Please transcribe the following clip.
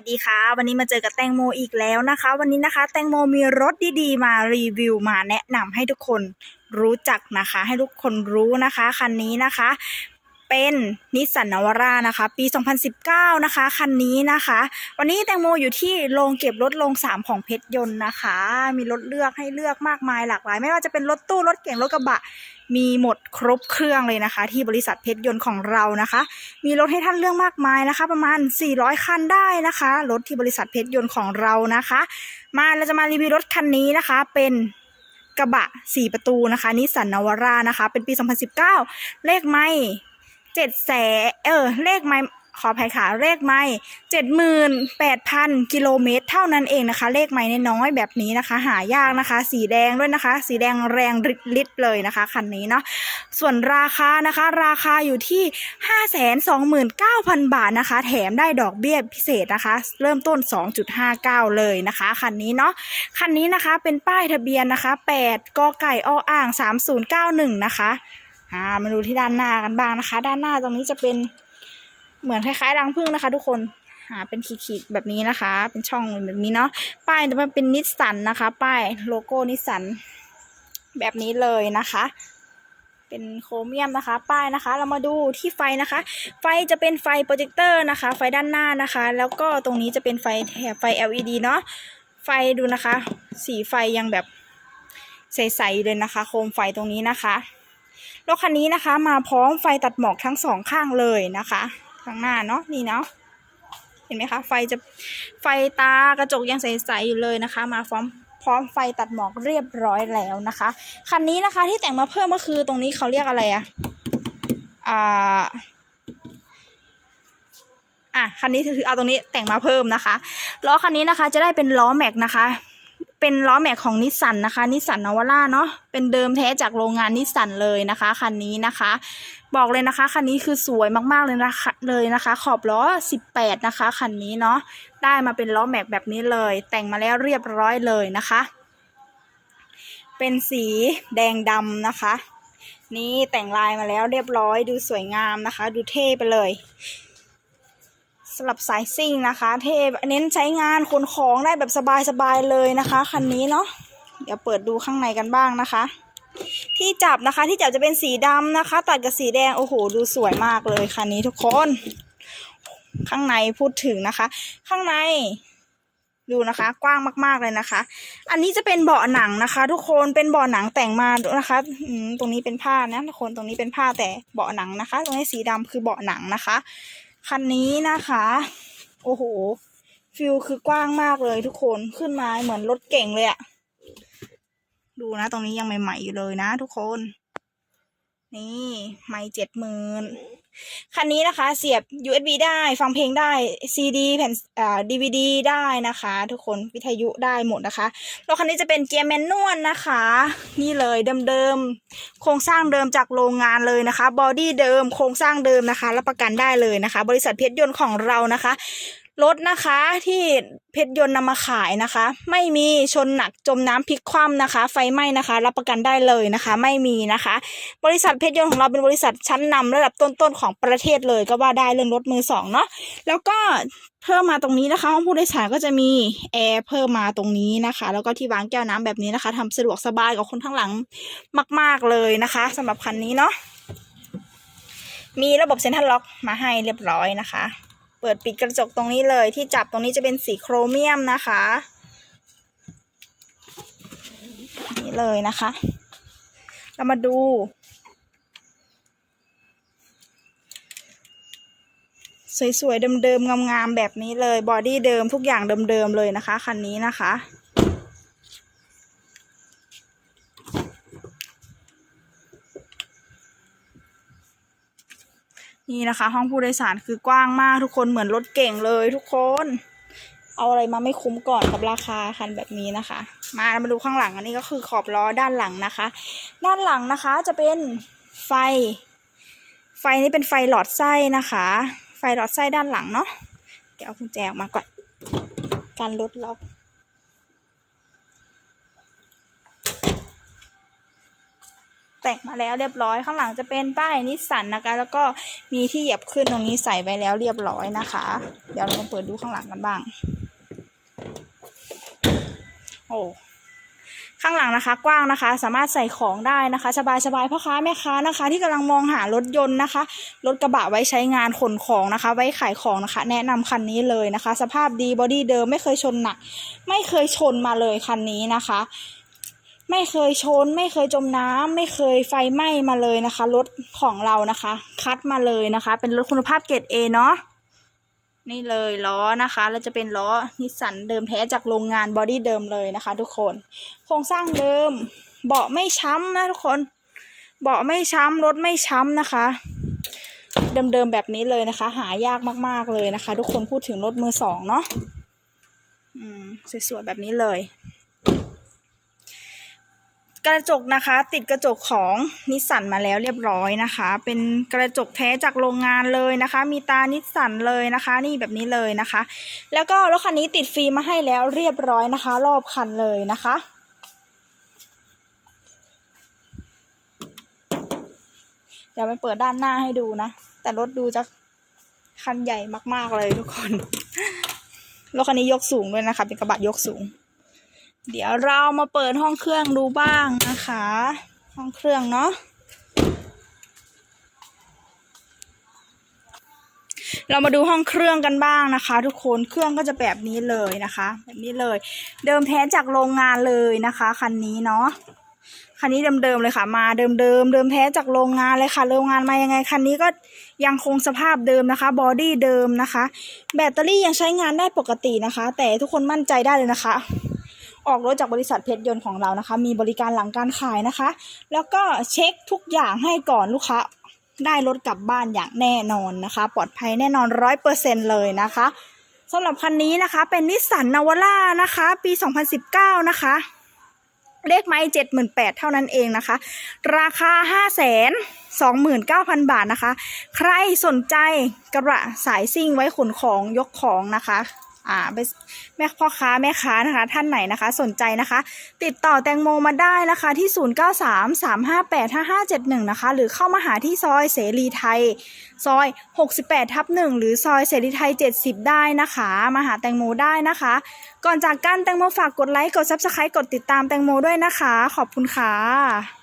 วัสดีค่ะ วันนี้มาเจอกับแตงโมอีกแล้วนะคะ วันนี้นะคะ แตงโมมีรถดีๆ มารีวิวมาแนะนำให้ทุกคนรู้จักนะคะ ให้ทุกคนรู้นะคะ คันนี้นะคะ เป็นนิสสันนวาร่านะคะ ปี 2019 นะคะ คันนี้นะคะ วันนี้แตงโมอยู่ที่โรงเก็บรถโรงสามของเพชรยนต์นะคะ มีรถเลือกให้เลือกมากมายหลากหลาย ไม่ว่าจะเป็นรถตู้รถเก๋งรถกระบะ มีหมดครบเครื่องเลยนะคะ ที่บริษัทเพชรยนต์ของเรานะคะ มีรถให้ท่านเลือกมากมายนะคะ ประมาณ 400 คันได้นะคะ รถที่บริษัทเพชรยนต์ของเรานะคะ มาเราจะมารีวิวรถคันนี้นะคะเป็นกระบะ 4 ประตูนะคะนิสสันนวาร่านะคะ เป็นปี 2019 เลขไม่ เจ็ดแสเออ เลขไม่ขออภัยค่ะเลขไม่เจ็ดหมื่นแปดพันกิโลเมตร เท่านั้นเองนะคะ เลขไม่น้อยแบบนี้นะคะ หายากนะคะ สีแดงด้วยนะคะ สีแดงแรงริดๆเลยนะคะคันนี้เนาะส่วนราคานะคะ ราคาอยู่ที่529,000บาทนะคะ แถมได้ดอกเบี้ยพิเศษนะคะ เริ่มต้น2.59เก้าเลยนะคะคันนี้เนาะคันนี้นะคะเป็นป้ายทะเบียนนะคะ8กไก่ออ่าง3091นะคะ อ่ามาดูที่ด้านหน้ากันบ้างนะคะ ด้านหน้าตรงนี้จะเป็นเหมือนคล้ายๆรังผึ้งนะคะ ทุกคนหาเป็นขีดๆแบบนี้นะคะ เป็นช่องแบบนี้เนาะป้ายจะเป็นนิสสันนะคะ ป้ายโลโก้นิสสันแบบนี้เลยนะคะ เป็นโครเมียมนะคะ ป้ายนะคะ เรามาดูที่ไฟนะคะ ไฟจะเป็นไฟโปรเจคเตอร์นะคะ ไฟด้านหน้านะคะ แล้วก็ตรงนี้จะเป็นไฟแถบไฟ LED เนาะไฟดูนะคะ สีไฟยังแบบใสๆเลยนะคะ โคมไฟตรงนี้นะคะ รถคันนี้นะคะ มาพร้อมไฟตัดหมอกทั้งสองข้างเลยนะคะข้างหน้าเนาะนี่เนาะเห็นไหมคะไฟจะไฟตากระจกยังใสๆอยู่เลยนะคะ มาพร้อมพร้อมไฟตัดหมอกเรียบร้อยแล้วนะคะคันนี้นะคะที่แต่งมาเพิ่มก็คือตรงนี้เขาเรียกอะไรอะอ่าอะคันนี้ถือเอาตรงนี้แต่งมาเพิ่มนะคะล้อคันนี้นะคะจะได้เป็นล้อแม็กนะคะ เป็นล้อแม็กของนิสสันนะคะนิสสันนวาร่าเนาะเป็นเดิมแท้จากโรงงานนิสสันเลยนะคะคันนี้นะคะ บอกเลยนะคะคันนี้คือสวยมากๆเลยนะคะเลยนะคะ ขอบล้อ 18 นะคะคันนี้เนาะได้มาเป็นล้อแม็กแบบนี้เลย แต่งมาแล้วเรียบร้อยเลยนะคะ เป็นสีแดงดำนะคะ นี่แต่งลายมาแล้วเรียบร้อยดูสวยงามนะคะ ดูเท่ไปเลย สำหรับสายซิ่งนะคะ เทเน้นใช้งานขนของได้แบบสบายๆเลยนะคะ คันนี้เนาะเดี๋ยวเปิดดูข้างในกันบ้างนะคะ ที่จับนะคะที่จับจะเป็นสีดำนะคะ ตัดกับสีแดงโอ้โห ดูสวยมากเลยคันนี้ทุกคน ข้างในพูดถึงนะคะ ข้างในดูนะคะ กว้างมากๆเลยนะคะ อันนี้จะเป็นเบาะหนังนะคะ ทุกคนเป็นเบาะหนังแต่งมานะคะตรงนี้เป็นผ้านะทุกคนตรงนี้เป็นผ้าแต่เบาะหนังนะคะ ตรงนี้สีดำคือเบาะหนังนะคะ คันนี้นะคะ โอ้โห ฟิลคือกว้างมากเลยทุกคนขึ้นมาเหมือนรถเก่งเลยอะดูนะ ตรงนี้ยังใหม่ ๆ อยู่เลยนะทุกคน นี่ ไม่เจ็ดหมื่น คันนี้นะคะเสียบ USB ได้ฟังเพลงได้ CD แผ่นอ่า DVD ได้นะคะ ทุกคนวิทยุได้หมดนะคะรถคันนี้จะเป็นเกียร์แมนนวลนะคะ นี่เลยเดิมๆโครงสร้างเดิมจากโรงงานเลยนะคะบอดี้เดิมโครงสร้างเดิมนะคะรับประกันได้เลยนะคะ บริษัทเพชรยนต์ของเรานะคะ รถนะคะที่เพชรยนต์นำมาขายนะคะ ไม่มีชนหนักจมน้ำพลิกคว่ำนะคะ ไฟไหม้นะคะ รับประกันได้เลยนะคะ ไม่มีนะคะ บริษัทเพชรยนต์ของเราเป็นบริษัทชั้นนำระดับต้นๆของประเทศเลยก็ว่าได้เรื่องรถมือสองเนาะแล้วก็เพิ่มมาตรงนี้นะคะห้องผู้โดยสารก็จะมีแอร์เพิ่มมาตรงนี้นะคะ แล้วก็ที่วางแก้วน้ำแบบนี้นะคะทำสะดวกสบายกับคนข้างหลังมาก ๆเลยนะคะสำหรับคันนี้เนาะมีระบบเซ็นทรัลล็อกมาให้เรียบร้อยนะคะ เปิดปิดกระจกตรงนี้เลย ที่จับตรงนี้จะเป็นสีโครเมียมนะคะ นี่เลยนะคะ เรามาดู สวยๆเดิมๆงามๆแบบนี้เลยบอดี้เดิมทุกอย่างเดิมๆเลยนะคะ คันนี้นะคะ นี่นะคะ ห้องผู้โดยสารคือกว้างมากทุกคนเหมือนรถเก่งเลยทุกคน เอาอะไรมาไม่คุ้มก่อนกับราคาคันแบบนี้นะคะ มามาดูข้างหลังอันนี้ก็คือขอบล้อด้านหลังนะคะ ด้านหลังนะคะจะเป็นไฟ ไฟนี้เป็นไฟหลอดไส้นะคะ ไฟหลอดไส้ด้านหลังเนาะเดี๋ยวเอากุญแจออกมาก่อนการลดล็อก แต่งมาแล้วเรียบร้อยข้างหลังจะเป็นป้ายนิสสันนะคะ แล้วก็มีที่เหยียบขึ้นตรงนี้ใส่ไว้แล้วเรียบร้อยนะคะ เดี๋ยวเรามาเปิดดูข้างหลังกันบ้าง โอ้ข้างหลังนะคะ กว้างนะคะ สามารถใส่ของได้นะคะ สบายๆพ่อค้าแม่ค้านะคะ ที่กำลังมองหารถยนต์นะคะ รถกระบะไว้ใช้งานขนของนะคะ ไว้ขายของนะคะ แนะนำคันนี้เลยนะคะ สภาพดีบอดี้เดิมไม่เคยชนหนัก ไม่เคยชนมาเลยคันนี้นะคะ ไม่เคยชน ไม่เคยจมน้ำไม่เคยไฟไหม้มาเลยนะคะ รถของเรานะคะ คัดมาเลยนะคะ เป็นรถคุณภาพเกรด A เนาะนี่เลยล้อนะคะแล้วจะเป็นล้อนิสสันเดิมแท้จากโรงงานบอดี้เดิมเลยนะคะ ทุกคน โครงสร้างเดิม เบาะไม่ช้ำนะทุกคน เบาะไม่ช้ำรถไม่ช้ำนะคะ เดิมๆแบบนี้เลยนะคะ หายากมากๆเลยนะคะ ทุกคนพูดถึงรถมือสองเนาะอืมสวยๆแบบนี้เลย กระจกนะคะติดกระจกของนิสสันมาแล้วเรียบร้อยนะคะ เป็นกระจกแท้จากโรงงานเลยนะคะ มีตานิสสันเลยนะคะ นี่แบบนี้เลยนะคะ แล้วก็รถคันนี้ติดฟิล์มมาให้แล้วเรียบร้อยนะคะ รอบคันเลยนะคะเดี๋ยวไปเปิดด้านหน้าให้ดูนะ แต่รถดูจะคันใหญ่มากๆเลยทุกคนรถคันนี้ยกสูงด้วยนะคะ เป็นกระบะยกสูง เดี๋ยวเรามาเปิดห้องเครื่องดูบ้างนะคะ ห้องเครื่องเนาะเรามาดูห้องเครื่องกันบ้างนะคะ ทุกคนเครื่องก็จะแบบนี้เลยนะคะ แบบนี้เลย เดิมแท้จากโรงงานเลยนะคะคันนี้เนาะคันนี้เดิมๆเลยค่ะ มาเดิมๆเดิมแท้จากโรงงานเลยค่ะ โรงงานมายังไงคันนี้ก็ยังคงสภาพเดิมนะคะบอดี้เดิมนะคะ แบตเตอรี่ยังใช้งานได้ปกตินะคะ แต่ทุกคนมั่นใจได้เลยนะคะ ออกรถจากบริษัทเพชรยนต์ของเรานะคะ มีบริการหลังการขายนะคะ แล้วก็เช็คทุกอย่างให้ก่อนลูกค้าได้รถกลับบ้านอย่างแน่นอนนะคะ ปลอดภัยแน่นอนร้อยเปอร์เซ็นเลยนะคะสำหรับคันนี้นะคะเป็นนิสสันนาวาร่านะคะ ปี 2019 นะคะ เลขไม้เจ็ดหมื่นแปดเท่านั้นเองนะคะ ราคาห้าแสนสองหมื่นเก้าพันบาทนะคะ ใครสนใจกระบะสายซิ่งไว้ขนของยกของนะคะ อ่าไปแม่พ่อค้าแม่ค้านะคะ ท่านไหนนะคะ สนใจนะคะ ติดต่อแตงโมมาได้นะคะที่ 0933585571 นะคะ หรือเข้ามาหาที่ซอยเสรีไทย ซอย 68ทับ1หรือซอยเสรีไทย 70 ได้นะคะ มาหาแตงโมได้นะคะ ก่อนจากกันแตงโมฝากกดไลค์กด Subscribe กดติดตามแตงโมด้วยนะคะ ขอบคุณค่ะ